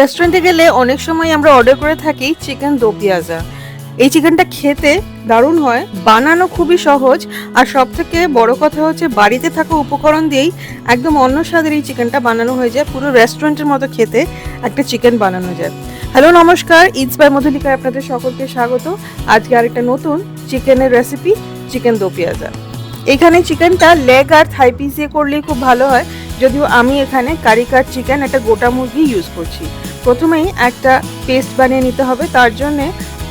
রেস্টুরেন্টে গেলে অনেক সময় আমরা অর্ডার করে থাকি চিকেন দো পিয়াজা। এই চিকেনটা খেতে দারুণ হয়, বানানো খুবই সহজ, আর সব থেকে বড় কথা হচ্ছে বাড়িতে থাকা উপকরণ দিয়েই একদম অন্য স্বাদের এই চিকেনটা বানানো হয়ে যায়, পুরো রেস্টুরেন্টের মতো খেতে একটা চিকেন বানানো যায়। হ্যালো নমস্কার ইটস বাই মধুলিকায় আপনাদের সকলকে স্বাগত। আজকে আরেকটা নতুন চিকেনের রেসিপি চিকেন দো পেঁয়াজা। এখানে চিকেনটা লেগ আর থাই পিস দিয়ে করলেই খুব ভালো হয়। যদিও আমি এখানে কারি কাট চিকেন, একটা গোটা মুরগি ইউজ করছি। প্রথমেই একটা পেস্ট বানিয়ে নিতে হবে, তার জন্যে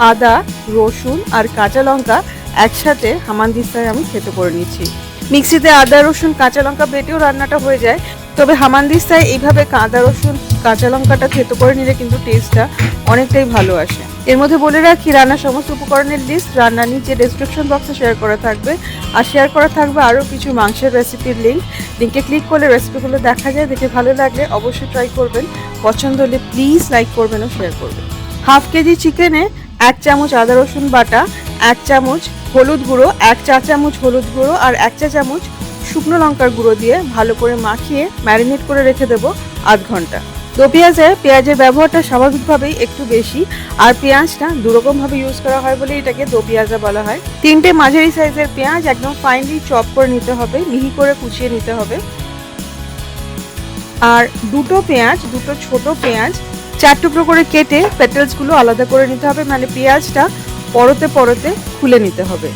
আদা, রসুন আর কাঁচা লঙ্কা একসাথে হামানদিস্তায় আমি খেতে করে নিচ্ছি। মিক্সিতে আদা, রসুন, কাঁচা লঙ্কা বেটেও রান্নাটা হয়ে যায়, তবে হামানদিস্তায় এইভাবে আদা, রসুন, কাঁচা লঙ্কাটা থেতো করে নিলে কিন্তু টেস্টটা অনেকটাই ভালো আসে। এর মধ্যে বলে রাখি, রান্নার সমস্ত উপকরণের লিস্ট রান্নার নিচে ডেসক্রিপশন বক্সে শেয়ার করা থাকবে। আর শেয়ার করা থাকবে আরও কিছু মাংসের রেসিপির লিঙ্ক লিঙ্কে ক্লিক করলে রেসিপিগুলো দেখা যায়, দেখে ভালো লাগলে অবশ্যই ট্রাই করবেন। পছন্দ হলে প্লিজ লাইক করবেন ও শেয়ার করবেন। হাফ কেজি চিকেনে এক চামচ আদা রসুন বাটা, এক চামচ হলুদ গুঁড়ো, এক চা চামচ হলুদ গুঁড়ো আর এক চা চামচ শুকনো লঙ্কার গুঁড়ো দিয়ে ভালো করে মাখিয়ে ম্যারিনেট করে রেখে দেবো আধ ঘণ্টা। দো পেঁয়াজে পেঁয়াজের ব্যবহারটা স্বাভাবিকভাবেই একটু বেশি। আর পেঁয়াজটা দুরকমভাবে ইউজ করা হয় বলে এটাকে দো পেঁয়াজা বলা হয়। তিনটে মাঝারি সাইজের পেঁয়াজ একদম ফাইনলি চপ করে নিতে হবে, মিহি করে কুচিয়ে নিতে হবে। আর দুটো পেঁয়াজ, দুটো ছোট পেঁয়াজ, চার টুকরো করে কেটে পেটেলসগুলো আলাদা করে নিতে হবে মানে পেঁয়াজটা পরতে পরতে খুলে নিতে হবে।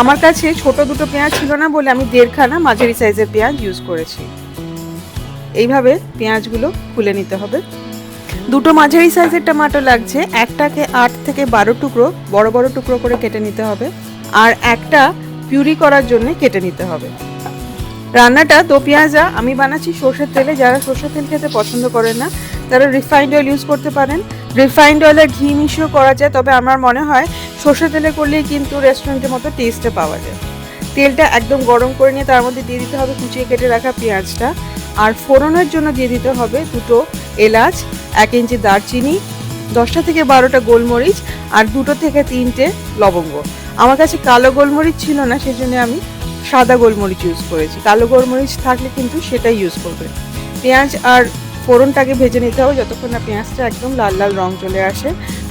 আমার কাছে ছোট দুটো পেঁয়াজ ছিল না বলে আমি দেড়খানা মাঝারি সাইজের পেঁয়াজ ইউজ করেছি। এইভাবে পেঁয়াজগুলো খুলে নিতে হবে। দুটো মাঝারি সাইজের টমেটো লাগছে, একটাকে আট থেকে বারো টুকরো, বড় বড় টুকরো করে কেটে নিতে হবে আর একটা পিউরি করার জন্য কেটে নিতে হবে। রান্নাটা দো পেঁয়াজা, আমি বানাচ্ছি সর্ষের তেলে, যারা সর্ষের তেল খেতে পছন্দ করেন না, তারা রিফাইন্ড অয়েল ইউজ করতে পারেন। রিফাইন্ড অয়েল ঘি মিশিয়েও করা যায়, তবে আমার মনে হয় সর্ষের তেলে করলেই কিন্তু রেস্টুরেন্টের মতো টেস্টে পাওয়া যায়। তেলটা একদম গরম করে নিয়ে তার মধ্যে দিয়ে দিতে হবে, কুচিয়ে কেটে রাখা পেঁয়াজটা। আর ফোড়নের জন্য দিয়ে দিতে হবে দুটো এলাচ, এক ইঞ্চি দারচিনি, দশটা থেকে বারোটা গোলমরিচ আর দুটো থেকে তিনটে লবঙ্গ। আমার কাছে কালো গোলমরিচ ছিল না সেই জন্য আমি সাদা গোলমরিচ ইউজ করেছি। কালো গোলমরিচ থাকলে কিন্তু সেটাই ইউজ করবে। পেঁয়াজ আর ফোড়নটাকে ভেজে নিতে হবে যতক্ষণ না পেঁয়াজটা একদম লাল লাল রং চলে আসে।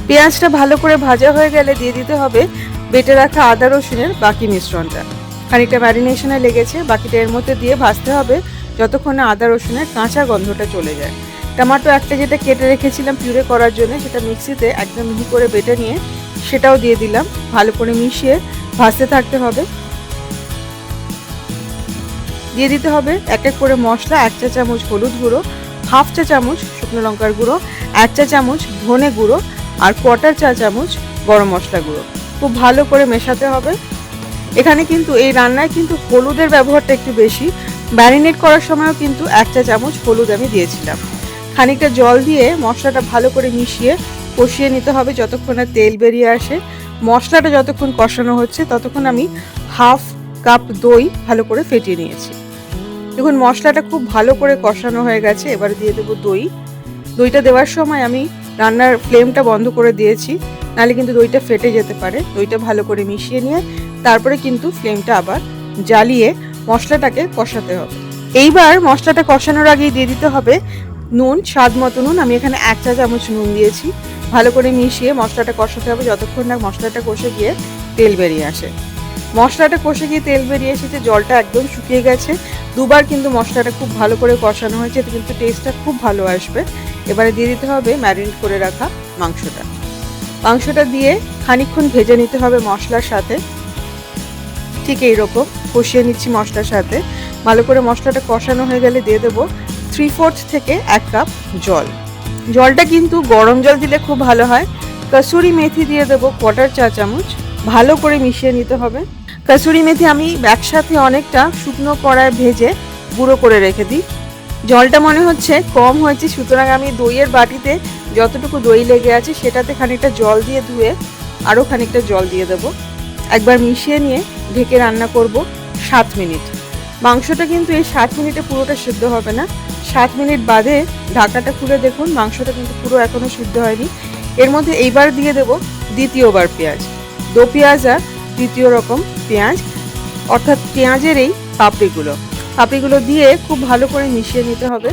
পেঁয়াজটা ভালো করে ভাজা হয়ে গেলে দিয়ে দিতে হবে বেটে রাখা আদা রসুনের বাকি মিশ্রণটা। খানিকটা ম্যারিনেশনে লেগেছে, বাকিটা এর মধ্যে দিয়ে ভাজতে হবে। যতক্ষণ না আদা রসুনের কাঁচা গন্ধটা চলে যায়। টমাটো একটা যেটা কেটে রেখেছিলাম পিউরে করার জন্য, সেটা মিক্সিতে একদম মিহি করে বেটে নিয়ে সেটাও দিয়ে দিলাম। ভালো করে মিশিয়ে ভাজতে থাকতে হবে। দিয়ে দিতে হবে এক এক করে মশলা, এক চা চামচ হলুদ গুঁড়ো, হাফ চা চামচ শুকনো লঙ্কার গুঁড়ো, এক চা চামচ ধনে গুঁড়ো আর কোয়ার্টার চা চামচ গরম মশলা গুঁড়ো। খুব ভালো করে মেশাতে হবে। এখানে কিন্তু এই রান্নায় কিন্তু হলুদের ব্যবহারটা একটু বেশি ম্যারিনেট করার সময়ও কিন্তু এক চা চামচ হলুদ আমি দিয়েছিলাম। খানিকটা জল দিয়ে মশলাটা ভালো করে মিশিয়ে কষিয়ে নিতে হবে যতক্ষণ না তেল বেরিয়ে আসে। মশলাটা যতক্ষণ কষানো হচ্ছে ততক্ষণ আমি হাফ কাপ দই ভালো করে ফেটিয়ে নিয়েছি। দেখুন, মশলাটা খুব ভালো করে কষানো হয়ে গেছে। এবার দিয়ে দেবো দই। দইটা দেওয়ার সময় আমি রান্নার ফ্লেমটা বন্ধ করে দিয়েছি। নাহলে কিন্তু দইটা ফেটে যেতে পারে। দইটা ভালো করে মিশিয়ে নিয়ে তারপরে কিন্তু ফ্লেমটা আবার জ্বালিয়ে মশলাটাকে কষাতে হবে। এইবার মশলাটা কষানোর আগেই দিয়ে দিতে হবে নুন, স্বাদ মতো নুন। আমি এখানে এক চা চামচ নুন দিয়েছি। ভালো করে মিশিয়ে মশলাটা কষাতে হবে যতক্ষণ না মশলাটা কষে গিয়ে তেল বেরিয়ে আসে। মশলাটা কষে গিয়ে তেল বেরিয়ে এসেছে, জলটা একদম শুকিয়ে গেছে। দুবার কিন্তু মশলাটা খুব ভালো করে কষানো হয়েছে, এতে কিন্তু টেস্টটা খুব ভালো আসবে। এবারে দিয়ে দিতে হবে ম্যারিনেট করে রাখা মাংসটা। মাংসটা দিয়ে খানিকক্ষণ ভেজে নিতে হবে মশলার সাথে। ঠিক এইরকম। কষিয়ে নিচ্ছি মশলার সাথে। ভালো করে মশলাটা কষানো হয়ে গেলে দিয়ে দেবো থ্রি ফোর্থ থেকে এক কাপ জল। জলটা কিন্তু গরম জল দিলে খুব ভালো হয়। কসুরি মেথি দিয়ে দেবো কোয়ার্টার চা চামচ। ভালো করে মিশিয়ে নিতে হবে। কসুরি মেথি আমি একসাথে অনেকটা শুকনো কড়ায় ভেজে গুঁড়ো করে রেখে দিই। জলটা মনে হচ্ছে কম হয়েছে, সুতরাং আমি দইয়ের বাটিতে যতটুকু দই লেগে আছে সেটাতে খানিকটা জল দিয়ে ধুয়ে আরও খানিকটা জল দিয়ে দেবো। একবার মিশিয়ে নিয়ে ঢেকে রান্না করব সাত মিনিট। মাংসটা কিন্তু এই সাত মিনিটে পুরোটা সিদ্ধ হবে না। সাত মিনিট বাদে ঢাকাটা খুলে দেখুন, মাংসটা কিন্তু পুরো এখনও সিদ্ধ হয়নি। এর মধ্যে এইবার দিয়ে দেব দ্বিতীয়বার পেঁয়াজ। দো পেঁয়াজ দ্বিতীয় রকম পেঁয়াজ, অর্থাৎ পেঁয়াজের এই পাপড়িগুলো। পাপড়িগুলো দিয়ে খুব ভালো করে মিশিয়ে নিতে হবে।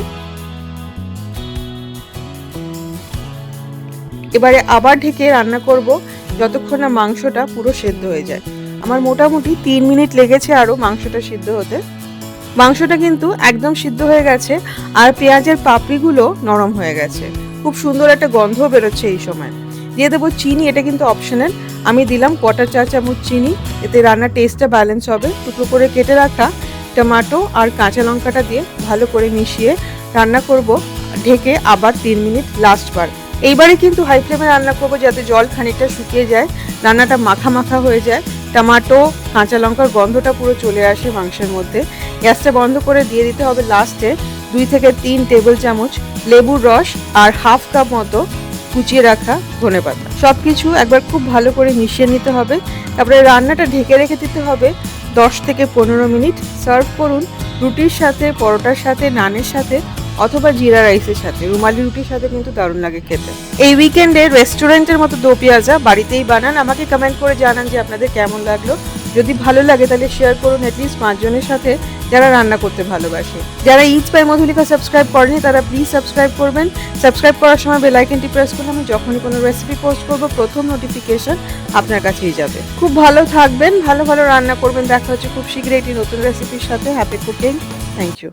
এবারে আবার ঢেকে রান্না করব যতক্ষণ না মাংসটা পুরো সেদ্ধ হয়ে যায়। আমার মোটামুটি তিন মিনিট লেগেছে আরও মাংসটা সিদ্ধ হতে। মাংসটা কিন্তু একদম সিদ্ধ হয়ে গেছে আর পেঁয়াজের পাপড়িগুলো নরম হয়ে গেছে। খুব সুন্দর একটা গন্ধ বেরোচ্ছে এই সময়। দিয়ে দেবো চিনি, এটা কিন্তু অপশনাল আমি দিলাম কোয়াটার চা চামচ চিনি, এতে রান্নার টেস্টটা ব্যালেন্স হবে। টুকরো করে কেটে রাখা টমাটো আর কাঁচা লঙ্কাটা দিয়ে ভালো করে মিশিয়ে রান্না করব। ঢেকে আবার তিন মিনিট লাস্ট বার। এইবারে কিন্তু হাই ফ্লেমে রান্না করব যাতে জল খানিকটা শুকিয়ে যায়, রান্নাটা মাখা মাখা হয়ে যায়। টমাটো, কাঁচা লঙ্কার গন্ধটা পুরো চলে আসে মাংসের মধ্যে। গ্যাসটা বন্ধ করে দিয়ে দিতে হবে লাস্টে দুই থেকে তিন টেবিল চামচ লেবুর রস আর হাফ কাপ মতো কুচিয়ে রাখা ধনে পাতা। সব কিছু একবার খুব ভালো করে মিশিয়ে নিতে হবে। তারপরে রান্নাটা ঢেকে রেখে দিতে হবে দশ থেকে পনেরো মিনিট। সার্ভ করুন রুটির সাথে, পরোটার সাথে, নানের সাথে। অথবা জিরা রাইসের সাথে। রুমালি রুটির সাথে কিন্তু দারুণ লাগে খেতে। এই উইকেন্ডে রেস্টুরেন্টের মতো দো পেঁয়াজা বাড়িতেই বানান। আমাকে কমেন্ট করে জানান যে আপনাদের কেমন লাগল। যদি ভালো লাগে তাহলে শেয়ার করুন অ্যাটলিস্ট পাঁচজনের সাথে যারা রান্না করতে ভালোবাসে। যারা ইটস বাই মধুলিকা সাবস্ক্রাইব করেনি, তারা প্লিজ সাবস্ক্রাইব করবেন। সাবস্ক্রাইব করার সময় বেল আইকনটি প্রেস করলে আমি যখনই কোনো রেসিপি পোস্ট করব, প্রথম নোটিফিকেশন আপনার কাছেই যাবে। খুব ভালো থাকবেন, ভালো ভালো রান্না করবেন। দেখা হচ্ছে খুব শীঘ্রই একটি নতুন রেসিপির সাথে। Happy cooking thank you